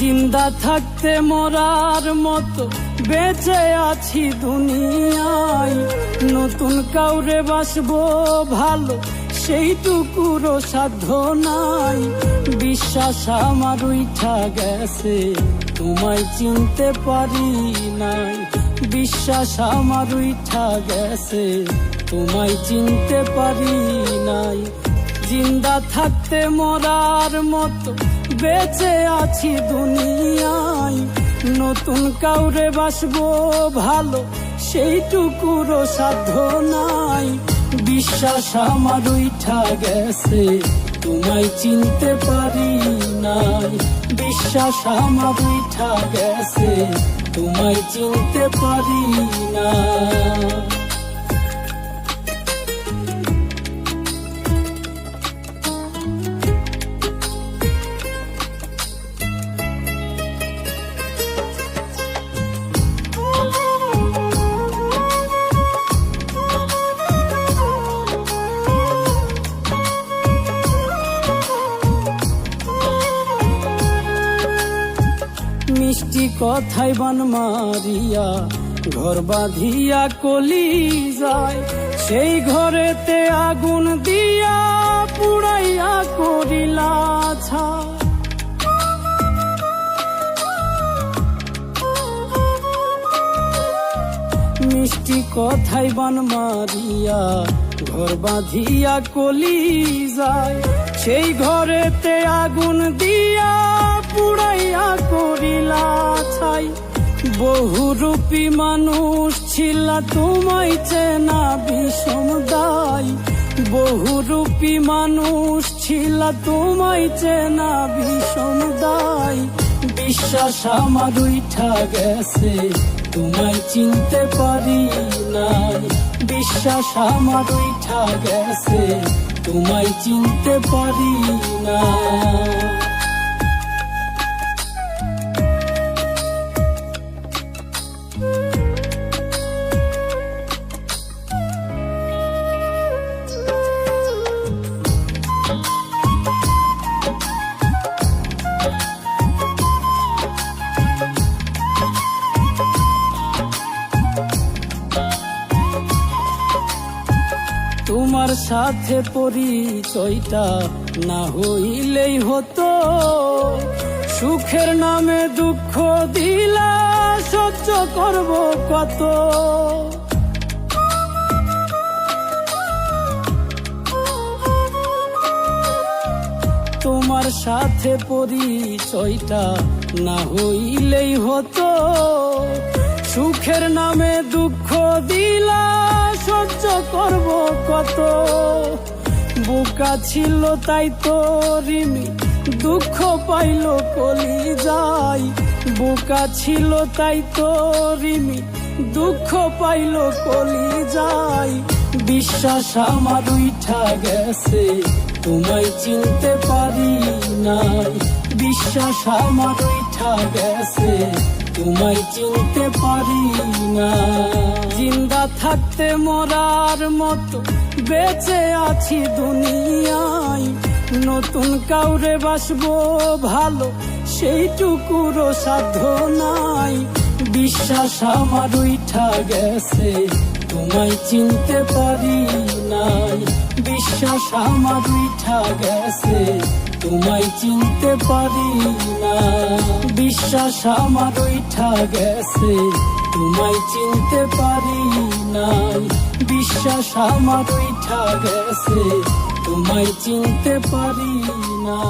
জিন্দা থাকতে মরার মতো বেঁচে আছি দুনিয়ায়। নতুন কাউরে বাসবো ভালো সেইটুকুরও সাধ্য নাই। বিশ্বাস আমার উঠা গেছে, তোমায় চিনতে পারি নাই। বিশ্বাস আমার উঠা গেছে, তোমায় চিনতে পারি নাই। জিন্দা থাকতে মরার মতো বেঁচে আছি দুনিয়ায়। নতুন কাউরে বাসবো ভালো সেইটুকুরও সাধ্য নাই। বিশ্বাস আমার উঠা গেছে, তোমায় চিনতে পারি নাই। বিশ্বাস আমার উঠা গেছে, তোমায় চিনতে পারি না। কথাই বান মারিয়া, ঘর বাঁধিয়া কলি যায়। সেই ঘরেতে আগুন দিয়া পুড়াইয়া করিলা ছাই। মিষ্টি কথাই বান মারিয়া, ঘর বাঁধিয়া কলি যায়। সেই ঘরেতে আগুন দিয়া বহুরূপী মানুষ ছিল তোমায় চেনা বিষম দায়। বহুরূপী মানুষ ছিল তোমায় চেনা বিষম দায়। বিশ্বাস আমার উঠা গেছে, তোমায় চিনতে পারি নাই। বিশ্বাস আমার উঠা গেছে, তোমায় চিনতে পারি না তোমার সাথে পরিচয়টা না হইলেই হতো। সুখের নামে দুঃখ দিলা, সহ্য করব কত? তোমার সাথে পরিচয়টা না হইলেই হতো। সুখের নামে দুঃখ দিলা, সহ্য করব কত? বোকা ছিল তাই তো রিমি দুঃখ পাইল কলি যাই বোকা ছিল তাই তো রিমি দুঃখ পাইল কলি যাই বিশ্বাস আমার উঠা গেছে, তোমায় চিনতে পারি নাই। বিশ্বাস আমার উঠা গেছে তোমায় চিনতে পারি না জিন্দা থাকতে মরার মতো বেঁচে আছি দুনিয়ায়। নতুন কাউরে বাসবো ভালো সেইটুকুরও সাধ্য নাই। বিশ্বাস আমার উঠা গেছে, তোমায় চিনতে পারি নাই বিশ্বাস আমার উঠা গেছে, তোমায় চিনতে পারি না বিশ্বাস আমার ওইঠা গেছে। তোমায় চিনতে পারি নাই। বিশ্বাস আমার ওইঠা গেছে। তোমায় চিনতে পারি না